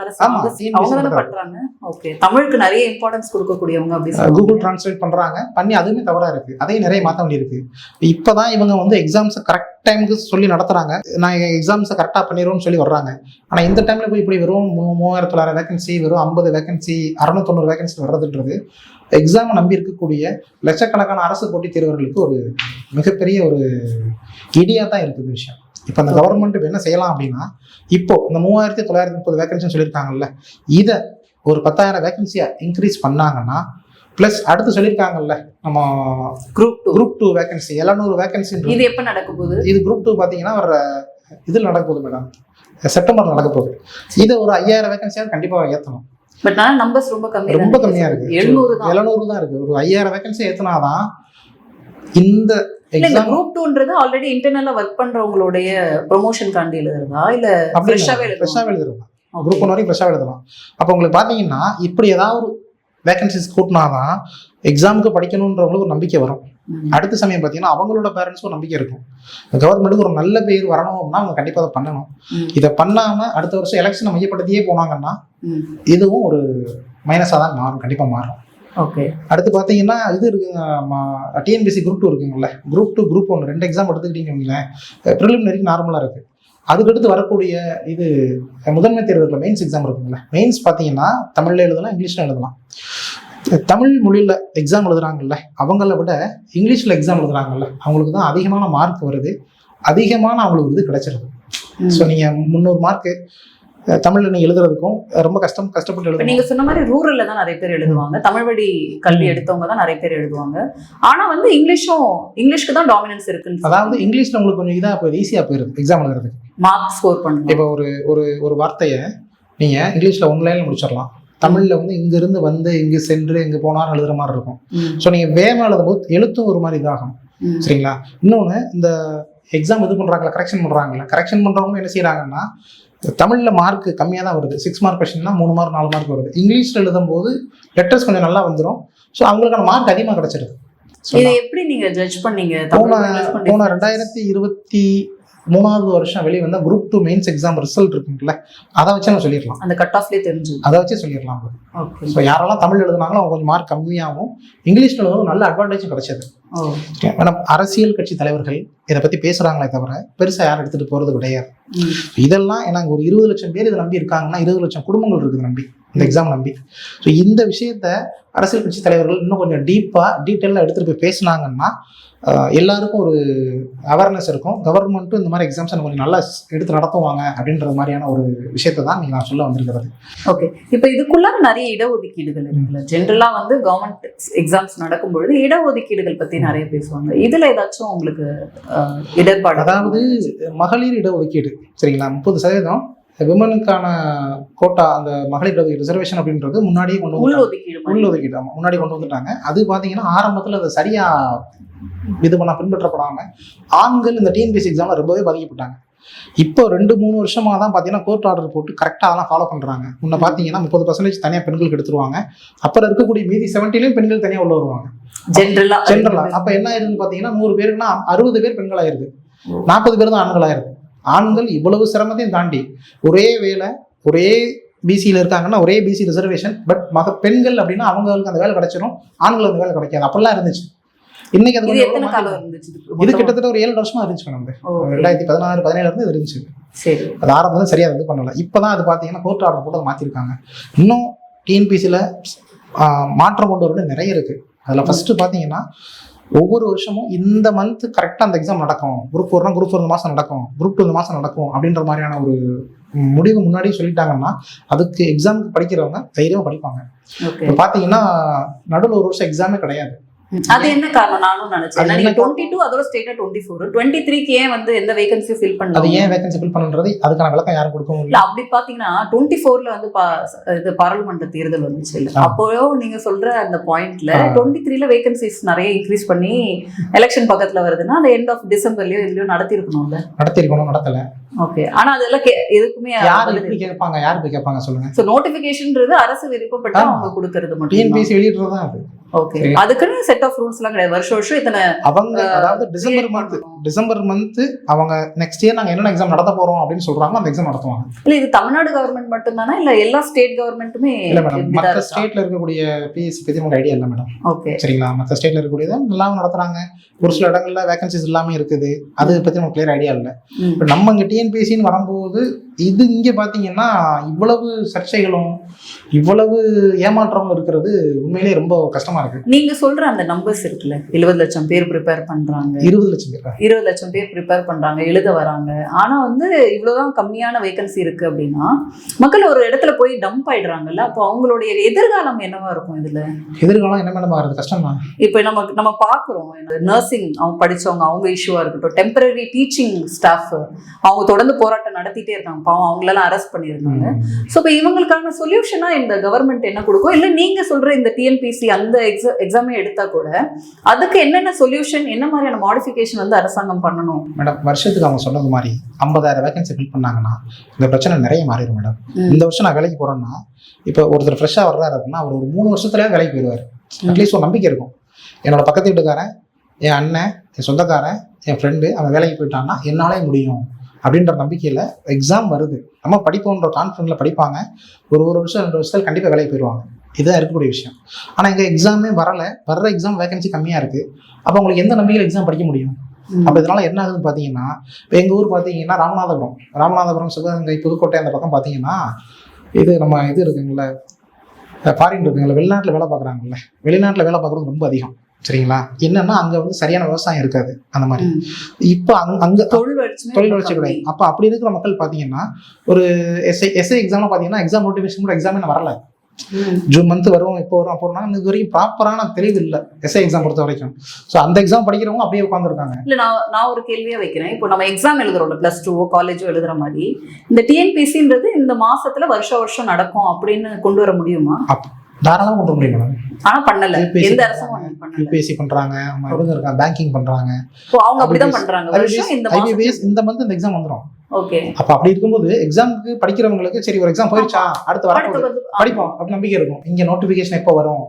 தமிழுக்கு நிறைய இம்பார்ட்டன்ஸ் கொடுக்கக்கூடியவங்க அப்படி சொல்லுவாங்க. கூகுள் டிரான்ஸ்லேட் பண்றாங்க. பண்ணி அதுவுமே தவறா இருக்கு. அதையும் நிறைய மாற்ற வேண்டியிருக்கு. இப்பதான் இவங்க வந்து எக்ஸாம்ஸ் கரெக்ட் டைமுக்கு சொல்லி நடத்துறாங்க. நான் எக்ஸாம்ஸை கரெக்டாக பண்ணிடுவோம்னு சொல்லி வர்றாங்க. ஆனா இந்த டைம்ல போய் இப்படி வெறும் மூ- மூவாயிரத்தி தொள்ளாயிரம் வேகன்சி வெறும் ஐம்பது வேகன்சி அறுநூத்தொண்ணூறு வேகன்சி வர்றதுன்றது எக்ஸாம் நம்பி இருக்கக்கூடிய லட்சக்கணக்கான அரசு போட்டித் தேர்வர்களுக்கு ஒரு மிகப்பெரிய ஒரு இடியா தான் இருக்குது விஷயம். இப்போ அந்த கவர்மெண்ட் என்ன செய்யலாம் அப்படின்னா இப்போ இந்த மூவாயிரத்தி தொள்ளாயிரத்தி முப்பது வேகன்சின்னு சொல்லியிருக்காங்கல்ல இதை ஒரு பத்தாயிரம் வேகன்சியா இன்க்ரீஸ் பண்ணாங்கன்னா ப்ளஸ் அடுத்து சொல்லியிருக்காங்கல்ல நம்ம group two group two vacancy எழுநூறு வேகன்சி இது எப்ப நடக்க போகுது? இது குரூப் டூ பார்த்தீங்கன்னா வர இதில் நடக்க போகுது மேடம் செப்டம்பர் நடக்க போகுது. இதை ஒரு ஐயாயிரம் வேகன்சியாக கண்டிப்பாக ஏற்றணும் பட் நான் நம்பர்ஸ் ரொம்ப கம்மி ரொம்ப கம்மியா இருக்கு. எழுநூறு எழுநூறு தான் இருக்கு. ஒரு ஐயாயிரம் வேகன்சி ஏற்றினாதான் இந்த இல்ல குரூப் டூன்றது ஆல்ரெடி இன்டர்னலா ஒர்க் பண்றவங்களுடைய ப்ரொமோஷன் காண்டி எழுதுறதா? இல்ல ஃப்ரெஷ்ஷாவே ஃப்ரெஷ்ஷாக எழுதுறது? குரூப் ஒன் வரைக்கும் ஃப்ரெஷ்ஷாக எழுதலாம். அப்போ உங்களுக்கு பார்த்தீங்கன்னா இப்படி ஏதாவது ஒரு வேகன்சிஸ் கூட்டினாதான் எக்ஸாமுக்கு படிக்கணுன்றவங்களுக்கு ஒரு நம்பிக்கை வரும். அடுத்த சமயம் பார்த்தீங்கன்னா அவங்களோட பேரண்ட்ஸ்க்கும் ஒரு நம்பிக்கை இருக்கும். கவர்மெண்ட்டுக்கு ஒரு நல்ல பேர் வரணும் அப்படின்னா அவங்க கண்டிப்பாக அதை பண்ணணும். இதை பண்ணாம அடுத்த வருஷம் எலெக்ஷனை மையப்படுத்தியே போனாங்கன்னா. இதுவும் ஒரு மைனஸாக தான் மாறும். கண்டிப்பாக மாறும். ஓகே அடுத்து பார்த்தீங்கன்னா இது இருக்குங்க டிஎன்பிசி குரூப் டூ இருக்குங்கல்ல குரூப் டூ குரூப் ஒன்று ரெண்டு எக்ஸாம் எடுத்துக்கிட்டீங்கன்னு ப்ரிலிமினரி நார்மலாக இருக்குது அதுக்கடுத்து வரக்கூடிய இது முதன்மை தேர்வுல மெயின்ஸ் எக்ஸாம் இருக்குங்களா மெயின்ஸ் பார்த்தீங்கன்னா தமிழ்ல எழுதலாம் இங்கிலீஷ்ல எழுதலாம். தமிழ் மொழியில் எக்ஸாம் எழுதுறாங்கல்ல அவங்கள விட இங்கிலீஷில் எக்ஸாம் எழுதுறாங்கல்ல அவங்களுக்கு தான் அதிகமான மார்க் வருது. அதிகமான அவங்களுக்கு இது கிடைச்சிருது. ஸோ நீங்கள் முந்நூறு மார்க்கு தமிழில் நீங்கள் எழுதுறதுக்கும் ரொம்ப கஷ்டம் கஷ்டப்பட்டு இப்ப எழுதணும் நீங்க சொன்ன மாதிரி ரூரல்ல தான் நிறைய பேர் எழுதுவாங்க. தமிழ் வழி கல்வி. எடுத்தவங்க தான் நிறைய பேர் எழுதுவாங்க. ஆனா வந்து இங்கிலீஷும் இங்கிலீஷ்க்கு தான் டாமினன்ஸ் இருக்குன்னு அதாவது இங்கிலீஷ்ல உங்களுக்கு கொஞ்சம் இதாக போயிடுது ஈஸியாக போயிடுது எக்ஸாம் எழுதுறதுக்கு. மார்க் ஸ்கோர் பண்ணுங்க. இப்போ ஒரு ஒரு ஒரு வார்த்தையை நீங்க இங்கிலீஷ்ல ஒன் லைன்ல முடிச்சிடலாம். தமிழ்ல வந்து இங்க இருந்து வந்து இங்கு சென்று இங்கு போனார் எழுதுற மாதிரி இருக்கும். ஸோ நீங்க வேகமா எழுதும் போது எழுத்தும் ஒரு மாதிரி இதாகும். சரிங்களா? இன்னொன்று இந்த எக்ஸாம் இது பண்றாங்களா கரெக்ஷன் பண்றாங்களா கரெக்ஷன் பண்றவங்க என்ன செய்றாங்கன்னா தமிழ்ல மார்க் கம்மியாக தான் வருது. சிக்ஸ் மார்க் கொஸ்டின்னா மூணு மார்க் நாலு மார்க் வருது. இங்கிலீஷ்ல எழுதும் போது லெட்டர்ஸ் கொஞ்சம் நல்லா வந்துடும் ஸோ அவங்களுக்கான மார்க் அதிகமாக கிடைச்சிருது. இதை எப்படி நீங்க ஜட்ஜ் பண்ணீங்க? போன போன? ரெண்டாயிரத்தி இருபத்தி மூணாவது வருஷம் வெளியே வந்த group two mains exam result இருக்குங்களே அதை வச்சு நம்ம சொல்லிடலாம். அந்த கட் ஆஃப்லயே தெரிஞ்சு அதை வச்சு சொல்லிடலாம். ஓகே ஸோ யாரெல்லாம் தமிழ் எழுதுனாங்களோ அவங்க கொஞ்சம் மார்க் கம்மியாகவும் இங்கிலீஷ்ல எழுதும் நல்ல அட்வான்டேஜும் கிடைச்சது. மேடம் அரசியல் கட்சி தலைவர்கள் இதை பத்தி பேசுறாங்களே தவிர பெருசா யாரும் எடுத்துட்டு போறது கிடையாது. இதெல்லாம் ஏன்னா ஒரு இருபது லட்சம் பேர் இதை நம்பி இருக்காங்கன்னா இருபது லட்சம் குடும்பங்கள் இருக்குது நம்பி. இந்த எக்ஸாம் நம்பி. ஸோ இந்த விஷயத்த அரசியல் கட்சி தலைவர்கள் இன்னும் கொஞ்சம் டீப்பா டீட்டெயிலாக எடுத்துட்டு போய் பேசுனாங்கன்னா எல்லாருக்கும் ஒரு அவேர்னஸ் இருக்கும். கவர்மெண்ட்டும் இந்த மாதிரி எக்ஸாம்ஸ் கொஞ்சம் நல்லா எடுத்து நடத்துவாங்க அப்படின்றது மாதிரியான ஒரு விஷயத்தை தான் நீங்க நான் சொல்ல வந்திருக்கிறது. ஓகே இப்போ இதுக்குள்ளார நிறைய இடஒதுக்கீடுகள் இருக்குல்ல? ஜென்ரலா வந்து கவர்மெண்ட் எக்ஸாம்ஸ் நடக்கும்பொழுது இடஒதுக்கீடுகள் பத்தி நிறைய பேசுவாங்க. இதுல ஏதாச்சும் உங்களுக்கு இடர்பாடு அதாவது மகளிர் இடஒதுக்கீடு சரிங்களா? முப்பது சதவீதம். விமனுக்கான கோட்டா அந்த மகளிர் ரிசர்வேஷன் அப்படின்றது முன்னாடியே கொண்டு வந்து உள்ஒதுக்கீடு முன்னாடி கொண்டு வந்துட்டாங்க. அது பாத்தீங்கன்னா ஆரம்பத்துல அது சரியா இது பண்ண பின்பற்றப்படாம ஆண்கள் இந்த டிஎன்பிஎஸ்சி எக்ஸாம்ல ரொம்பவே பாதிக்கப்பட்டாங்க. இப்போ ரெண்டு மூணு வருஷமா தான் பாத்தீங்கன்னா கோர்ட் ஆர்டர் போட்டு கரெக்டாக அதெல்லாம் ஃபாலோ பண்றாங்க. முன்ன பாத்தீங்கன்னா முப்பது பர்சன்டேஜ் தனியா பெண்களுக்கு எடுத்துருவாங்க. அப்புறம் இருக்கக்கூடிய மீதி செவன்ட்டிலையும் பெண்கள் தனியா உள்ள வருவாங்க. ஜென்ரலா ஜென்ரலா அப்ப என்ன ஆயிருதுன்னு பாத்தீங்கன்னா நூறு பேருக்குன்னா அறுபது பேர் பெண்கள் ஆயிருது நாற்பது பேர் தான் ஆண்கள் ஆயிருது ஆண்கள் இவ்வளவு சிரமத்தையும் தாண்டி ஒரே வேலை ஒரே பிசியில் இருக்காங்கன்னா ஒரே பிசி ரிசர்வேஷன் பட் மக பெண்கள் அப்படின்னா அவங்களுக்கு அந்த வேலை கிடைச்சிரும் ஆண்களுக்கு அந்த வேலை கிடைக்காது. அப்படிலாம் இருந்துச்சு. இன்னைக்கு அது இது கிட்டத்தட்ட ஒரு ஏழு வருஷமா இருந்துச்சு. Okay. ரெண்டாயிரத்தி பதினாறு பதினேழுல இருந்து இது இருந்துச்சு. சரி. அது ஆரம்பத்துல சரியா இது பண்ணல. இப்பதான் அது பாத்தீங்கன்னா கோர்ட் ஆர்டர் போட்டு அதை மாத்திருக்காங்க. இன்னும் டிஎன்பிசியில் மாற்றம் கொண்டு வரணும் நிறைய இருக்கு. அதுல ஃபர்ஸ்ட் பாத்தீங்கன்னா ஒவ்வொரு வருஷமும் இந்த மந்த் கரெக்டாக அந்த எக்ஸாம் நடக்கும். குரூப் ஃபோர்னா குரூப் இந்த மாதம் நடக்கும். குரூப் டூ இந்த மாதம் நடக்கும் அப்படின்ற மாதிரியான ஒரு முடிவு முன்னாடியே சொல்லிட்டாங்கன்னா அதுக்கு எக்ஸாமுக்கு படிக்கிறவங்க தைரியமாக படிப்பாங்க. இப்போ பார்த்தீங்கன்னா நடுவில் ஒரு வருஷம் எக்ஸாமே கிடையாது. அது என்ன காரணம்? நானும் நினைச்சேன். அது நீங்க டுவெண்ட்டி டூ அதோட ஸ்டேட்டா டுவெண்ட்டி ஃபோர் டுவெண்ட்டி த்ரீக்கு ஏன் வந்து எந்த வேகன்சியும் ஃபில் அது பண்ணல ஏன் வேகன்சி ஃபில் பண்ணுன்றது அதுக்கான விளக்கம் யாரும் கொடுக்கவும் இல்ல இல்லை. அப்படி பாத்தீங்கன்னா டுவெண்ட்டி ஃபோர்ல வந்து பா- இது பாராளுமன்ற தேர்தல் வந்துச்சு இல்ல. அப்போ நீங்க சொல்ற அந்த பாயிண்ட்ல. டுவெண்ட்டி த்ரீல வேகன்சிஸ் நிறைய இன்க்ரீஸ் பண்ணி எலெக்ஷன் பக்கத்துல வருதுன்னா அந்த எண்ட் ஆஃப் டிசம்பர்லயோ இதுலயோ நடத்தி இருக்கணும்ல நடத்திருக்கணும் நடத்தல. ஓகே ஆனா அதெல்லாம் எதுக்குமே யார் எப்படி கேட்பாங்க? யார் போய் கேட்பாங்க சொல்லுங்க? ஸோ நோட்டிபிகேஷன்ன்றது அரசு விருப்பப்பட்டு. அவங்க கொடுக்கறது மட்டும் டிஎன்பிசி வெளியிடுறது அது? ஓகே. அதுக்குன்னு செட் ஆஃப் ரூல்ஸ் எல்லாம் கிடையாது. வருஷம் வருஷம் இத்தனை அவங்க அதாவது டிசம்பர் மந்த். டிசம்பர் மந்த் அவங்க நெக்ஸ்ட் இயர் நாங்க என்னென்ன எக்ஸாம் நடத்த போறோம் அப்படின்னு சொல்றாங்க அந்த எக்ஸாம் நடத்துவாங்க. இல்ல இது தமிழ்நாடு கவர்மெண்ட் மட்டும் தானே இல்ல எல்லா ஸ்டேட் கவர்மெண்ட்டுமே இல்ல மேடம் மற்ற ஸ்டேட்ல இருக்கக்கூடிய பிஎஸ்சி பத்தி நமக்கு ஐடியா இல்லை மேடம் ஓகே சரிங்களா? மற்ற ஸ்டேட்ல இருக்கக்கூடியதை நல்லாவும் நடத்துறாங்க. ஒரு சில இடங்கள்ல வேகன்சிஸ் இல்லாம இருக்குது. அது பத்தி நமக்கு கிளியர் ஐடியா இல்லை. இப்போ நம்ம இங்க டிஎன்பிஎஸ்சின்னு வரும்போது இது இங்க பாத்தீங்கன்னா இவ்வளவு சர்ச்சைகளும் இவ்வளவு ஏமாற்றமும் இருக்கிறது உண்மையிலேயே ரொம்ப கஷ்டமா இருக்கு. நீங்க சொல்ற அந்த நம்பர்ஸ் இருக்குல்ல எழுபது லட்சம் பேர் ப்ரிப்பேர் பண்றாங்க. இருபது லட்சம் பேர்? இருபது லட்சம் பேர் ப்ரிப்பேர் பண்றாங்க எழுத வராங்க. ஆனா வந்து இவ்வளவுதான் கம்மியான வேகன்சி இருக்கு அப்படின்னா மக்கள் ஒரு இடத்துல போய் டம்ப் ஆயிடுறாங்கல்ல அப்போ அவங்களுடைய எதிர்காலம் என்னவா இருக்கும் இதுல? எதிர்காலம் என்ன மேடம் ஆகுறது கஷ்டம்? தான் இப்போ நம்ம நம்ம பாக்குறோம் நர்சிங் அவங்க படிச்சவங்க அவங்க இஷ்யூவா இருக்கட்டும் டெம்பரரி டீச்சிங் ஸ்டாஃப் அவங்க தொடர்ந்து போராட்டம் நடத்திட்டே இருக்காங்க. பாவம் அவங்களெல்லாம் அரெஸ்ட் பண்ணியிருந்தாங்க. ஸோ இப்போ இவங்களுக்கான சொல்யூஷனா இந்த கவர்மெண்ட் என்ன கொடுக்கும்? இல்ல நீங்க சொல்ற இந்த டிஎன்பிசி அந்த எக்ஸாமே எடுத்தா கூட அதுக்கு என்னென்ன சொல்யூஷன் என்ன மாதிரியான மாடிஃபிகேஷன் வந்து அரசாங்கம் பண்ணணும்? மேடம் வருஷத்துக்கு அவங்க சொன்னது மாதிரி ஐம்பதாயிரம் வேகன்சி ஃபில் பண்ணாங்கன்னா இந்த பிரச்சனை நிறைய மாறிடும் மேடம். இந்த வருஷம் நான் வேலைக்கு போறேன்னா இப்போ ஒருத்தர் ஃப்ரெஷ்ஷாக வர்றாரு அப்படின்னா அவர் ஒரு மூணு வருஷத்துலயே வேலைக்கு போயிடுவார். அட்லீஸ்ட் ஒரு நம்பிக்கை இருக்கும். என்னோட பக்கத்து வீட்டுக்காரன் என் அண்ணன் என் சொந்தக்காரன் என் ஃப்ரெண்டு அவன் வேலைக்கு போயிட்டான்னா என்னாலே முடியும். அப்படின்ற நம்பிக்கையில் எக்ஸாம் வருது. நம்ம படிப்போன்ற கான்ஃபிடென்ட்ல படிப்பாங்க. ஒரு ஒரு வருஷம் ரெண்டு வருஷத்துல கண்டிப்பாக வேலைக்கு போயிடுவாங்க இதுதான் இருக்கக்கூடிய விஷயம். ஆனால் இங்கே எக்ஸாமே வரல. வர்ற எக்ஸாம் வேகன்சி கம்மியாக இருக்குது அப்போ உங்களுக்கு எந்த நம்பிக்கையில் எக்ஸாம் படிக்க முடியும்? அப்போ இதனால என்ன ஆகுதுன்னு பார்த்தீங்கன்னா இப்போ எங்கள் ஊர் பார்த்தீங்கன்னா ராமநாதபுரம். ராமநாதபுரம் சிவகங்கை புதுக்கோட்டை அந்த பக்கம் பார்த்தீங்கன்னா இது நம்ம இது இருக்குங்கள ஃபாரின் இருக்குங்களா வெளிநாட்டில் வேலை பார்க்குறாங்கல்ல. வெளிநாட்டில் வேலை பார்க்குறது ரொம்ப அதிகம். சரிங்களா? என்னன்னா அங்கே வந்து சரியான விவசாயம் இருக்காது. அந்த மாதிரி. இப்போ அங் அங்கே தொழில் வளர்ச்சி தொழில் வளர்ச்சி கிடையாது அப்போ அப்படி இருக்கிற மக்கள் பார்த்தீங்கன்னா ஒரு எஸ்ஐ எஸ்ஐ எக்ஸாம்லாம் பார்த்தீங்கன்னா எக்ஸாம் நோட்டிஃபிகேஷன் கூட எக்ஸாமே வரல. ஜூன் மந்த் வரும் இப்போ வரும் அப்போ வரும் இது வரைக்கும் ப்ராப்பரான தெளிவு இல்லை. எஸ்ஐ எக்ஸாம் பொறுத்த வரைக்கும். ஸோ அந்த எக்ஸாம் படிக்கிறவங்க அப்படியே உட்காந்துருக்காங்க இல்ல நான் நான் ஒரு கேள்வியா வைக்கிறேன். இப்போ நம்ம எக்ஸாம் எழுதுறோம்ல பிளஸ் டூவோ காலேஜோ எழுதுற மாதிரி இந்த டிஎன்பிசின்றது இந்த மாசத்துல வருஷம் வருஷம் நடக்கும் அப்படின்னு கொண்டு வர முடியுமா? தாராளமாக கொண்டு முடியும் மேடம் ஆனா பண்ணல. எந்த அரசும் யூபிஎஸ்சி பண்றாங்க அவங்க இருக்காங்க பேங்கிங் பண்றாங்க. அவங்க அப்படிதான் பண்றாங்க. ஐபிபிஎஸ் இந்த மந்த் இந்த எக்ஸாம் வந்துடும் ஓகே. அப்ப அப்படி இருக்கும்போது எக்ஸாமுக்கு படிக்கிறவங்களுக்கு சரி ஒரு எக்ஸாம் போயிடுச்சா அடுத்து வர படிப்போம் அப்படி நம்பிக்கை இருக்கும். இங்க நோட்டிபிகேஷன் எப்போ வரும்?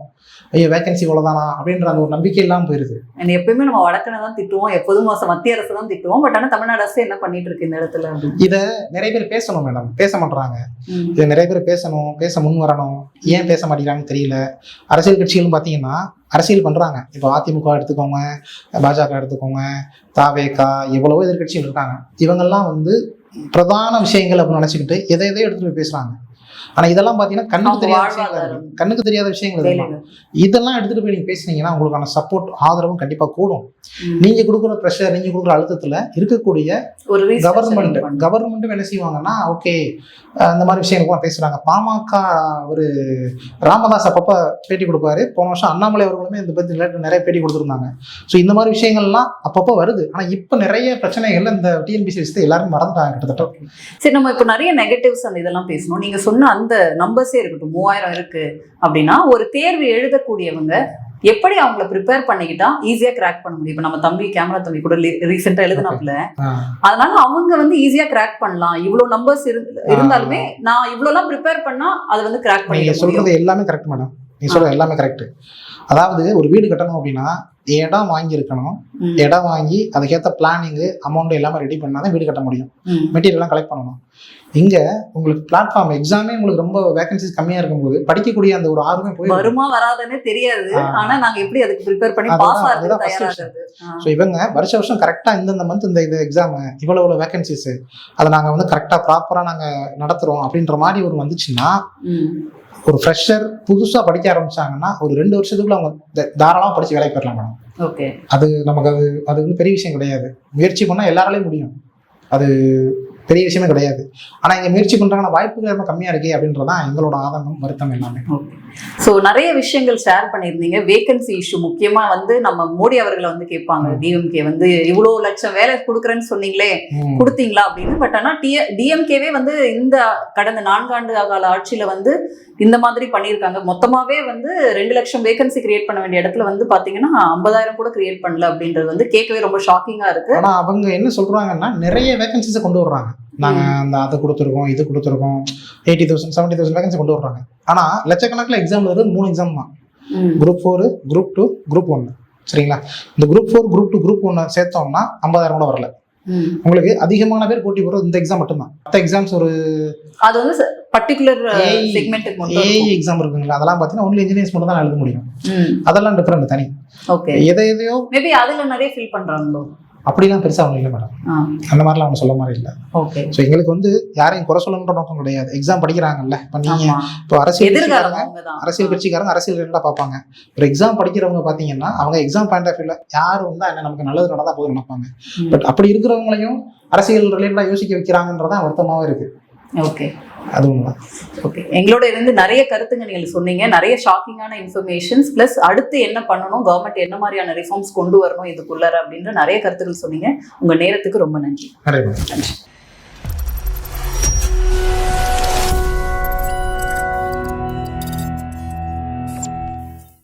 ஐயோ வேகன்சி இவ்வளவுதானா? அப்படின்ற அந்த ஒரு நம்பிக்கை இல்லாம போயிருது எப்பயுமே நம்ம வடக்கனை தான் திட்டுவோம். எப்போதும் மத்திய அரசு தான் திட்டுவோம். பட் ஆனா தமிழ்நாடு அரசு என்ன பண்ணிட்டு இருக்கு இந்த இடத்துல இத நிறைய பேர் பேசணும் மேடம் பேச மாட்டாங்க. இது நிறைய பேர் பேசணும் பேச முன் வரணும். ஏன் பேச மாட்டேங்கிறாங்கன்னு தெரியல. அரசியல் கட்சிகளும் பாத்தீங்கன்னா அரசியல் பண்றாங்க. இப்போ அதிமுக எடுத்துக்கோங்க பாஜக எடுத்துக்கோங்க தாவேகா எவ்வளவோ எதிர்கட்சிகள் இருக்காங்க. இவங்கெல்லாம் வந்து பிரதான விஷயங்கள் அப்படின்னு நினைச்சுக்கிட்டு எதை எதை எடுத்துட்டு போய் பேசுறாங்க? ஆனா இதெல்லாம் பாத்தீங்கன்னா கண்ணுக்கு தெரியாத விஷயங்கள். கண்ணுக்கு தெரியாத விஷயங்கள் இதெல்லாம். எடுத்துட்டு போய் நீங்க பேசுனீங்கன்னா உங்களுக்கான சப்போர்ட் ஆதரவும் கண்டிப்பா கூடும். நீங்க கொடுக்குற ப்ரெஷர் நீங்க கொடுக்குற அழுத்தத்துல இருக்கக்கூடிய ஒரு கவர்மெண்ட். கவர்மெண்ட்டும் என்ன செய்வாங்கன்னா ஓகே அந்த மாதிரி விஷயங்களுக்குலாம் பேசுறாங்க. பாமக ஒரு ராமதாஸ் அப்பப்ப பேட்டி கொடுப்பாரு. போன வருஷம் அண்ணாமலை அவர்களுமே இந்த பத்தி நிறைய பேட்டி கொடுத்துருந்தாங்க. ஸோ இந்த மாதிரி விஷயங்கள்லாம் அப்பப்போ வருது. ஆனா இப்போ நிறைய பிரச்சனைகள்ல இந்த டிஎன்பிசி விஷயத்தை எல்லாரும் மறந்துட்டாங்க கிட்டத்தட்ட. சரி நம்ம இப்போ நிறைய நெகட்டிவ்ஸ் அந்த இதெல்லாம் பேசணும். நீங்க சொன்ன அந்த நம்பர்ஸே இருக்கட்டும் மூவாயிரம் இருக்கு அப்படின்னா ஒரு தேர்வு எழுதக்கூடியவங்க எப்படி அவங்கள ப்ரிப்பேர் பண்ணிக்கிட்டா ஈஸியா கிராக் பண்ண முடியும்? இப்போ நம்ம தம்பி கேமரா தம்பி கூட ரீசெண்டா எழுதினாப்ல அதனால அவங்க வந்து ஈஸியா கிராக் பண்ணலாம். இவ்வளவு நம்பர்ஸ் இருந்தாலுமே நான் இவ்வளவுலாம் ப்ரிப்பேர் பண்ணா அதை வந்து கிராக் முடியும் சொல்றது எல்லாமே கரெக்ட் மேடம் நீங்க சொல்றது எல்லாமே கரெக்ட் அதாவது ஒரு வீடு கட்டணும் அப்படின்னா இடம் வாங்கியிருக்கணும். ம். இடம் வாங்கி அதுக்கேற்ற பிளானிங்கு அமௌண்ட் எல்லாமே ரெடி பண்ணாதான் வீடு கட்ட முடியும். மெட்டீரியல்லாம் கலெக்ட் பண்ணணும். இங்க உங்களுக்கு பிளாட்ஃபார்ம் எக்ஸாமே உங்களுக்கு ரொம்ப வேகன்சிஸ் கம்மியா இருக்கும்போது படிக்கக்கூடிய அந்த ஒரு ஆர்வமே போயிடும். வருமா வராதுன்னு தெரியாது. ஆ. ஆனா நாங்க எப்படி அதுக்கு ப்ரிப்பேர் பண்ணி பாஸ் ஆகிறதுக்கு அதுதான் first தயாராகிறது? ஆ. ஸோ இவங்க வருஷ வருஷம் கரெக்டா இந்தந்த மந்த் இந்த இது எக்ஸாம் இவ்வளவு இவ்வளவு வேகன்சிஸ் அதை நாங்க வந்து கரெக்டா ப்ராப்பரா நாங்க நடத்துறோம் அப்படின்ற மாதிரி ஒரு வந்துச்சுன்னா. ஒரு ஃப்ரெஷர் புதுசா படிக்க ஆரம்பிச்சாங்கன்னா ஒரு ரெண்டு வருஷத்துக்குள்ள அவங்க த- தாராளமா படிச்சு வேலைக்கு போயிடலாம் மேடம். ஓகே அது நமக்கு அது அது வந்து பெரிய விஷயம் கிடையாது. முயற்சி பண்ணா எல்லாராலையும் முடியும். அது பெரிய விஷயமே கிடையாது. ஆனால் இங்கே முயற்சி பண்ணுறாங்க வாய்ப்புகள் ரொம்ப கம்மியாக இருக்கே அப்படின்றதான் எங்களோட ஆதங்கம் வருத்தம் எல்லாமே. ஸோ நிறைய விஷயங்கள் ஷேர் பண்ணியிருந்தீங்க. வேகன்சி இஷ்யூ முக்கியமா வந்து நம்ம மோடி அவர்களை வந்து கேட்பாங்க. டிஎம்கே வந்து இவ்வளோ லட்சம் வேலை கொடுக்குறேன்னு சொன்னீங்களே. கொடுத்தீங்களா அப்படின்னு? பட் ஆனா டி டிஎம்கேவே வந்து இந்த கடந்த நான்காண்டு கால ஆட்சியில வந்து இந்த மாதிரி பண்ணியிருக்காங்க. மொத்தமாவே வந்து ரெண்டு லட்சம் வேகன்சி கிரியேட் பண்ண வேண்டிய இடத்துல வந்து பாத்தீங்கன்னா ஐம்பதாயிரம் கூட கிரியேட் பண்ணல அப்படின்றது வந்து கேட்கவே ரொம்ப ஷாக்கிங்கா இருக்கு. ஆனா அவங்க என்ன சொல்றாங்கன்னா நிறைய வேகன்சிஸை கொண்டு வர்றாங்க. நாங்க அந்த அதை கொடுத்துருக்கோம் இது கொடுத்துருக்கோம். Eighty thousand seventy thousand vacancy கொண்டு வர்றாங்க. ஆனா லட்சக்கணக்கில் எக்ஸாம் எழுதுறது மூணு எக்ஸாம் தான். Group four group two group ஒன்று சரிங்களா? இந்த group four group two group ஒன்று சேர்த்தோம்னா ஐம்பதாயிரம் கூட வரல. உங்களுக்கு அதிகமான பேர் போட்டி போடுறது இந்த எக்ஸாம் மட்டும்தான். மற்ற எக்ஸாம்ஸ் ஒரு அது வந்து பர்டிகுலர் ஏஐ. எக்ஸாம் இருக்குங்களா? அதெல்லாம் பார்த்தீங்கன்னா ஒன்லி இன்ஜினியர்ஸ் மட்டும் தான் எழுத முடியும். அதெல்லாம் டிஃப்ரெண்ட் தனி. ஓகே எதை எதையோ மேபி அதுல நிறைய ஃபில் பண்றாங்களோ? அப்படிலாம் பெருசா அவங்க இல்லை மேடம் அந்த மாதிரிலாம் அவங்க சொல்ல மாதிரி இல்லை. ஓகே ஸோ எங்களுக்கு வந்து யாரையும் குறை சொல்லணுன்ற நோக்கம் கிடையாது. எக்ஸாம் படிக்கிறாங்கல்ல. இப்போ நீங்க ஆமா. இப்போ அரசியல் கட்சிக்காரங்க அரசியல் கட்சிக்காரங்க அரசியல் ரெண்டா பார்ப்பாங்க. ஒரு எக்ஸாம் படிக்கிறவங்க பார்த்தீங்கன்னா அவங்க எக்ஸாம் பாயிண்ட் ஆஃப் வியூல யார் வந்தா என்ன நமக்கு நல்லது நடந்தா போதும் நினைப்பாங்க. பட் அப்படி இருக்கிறவங்களையும் அரசியல் ரிலேட்டடா யோசிக்க வைக்கிறாங்கன்றதான் வருத்தமாவே இருக்கு. ஓகே அது உண்மைதான் ஓகே எங்களோட இருந்து நிறைய கருத்துங்க நீங்க சொன்னீங்க. நிறைய ஷாக்கிங்கான இன்ஃபர்மேஷன்ஸ் பிளஸ் அடுத்து என்ன பண்ணணும் கவர்மெண்ட் என்ன மாதிரியான ரிஃபார்ம்ஸ் கொண்டு வரணும் இதுக்குள்ளார அப்படின்ற நிறைய கருத்துக்கள் சொன்னீங்க. உங்க நேரத்துக்கு ரொம்ப நன்றி. நன்றி.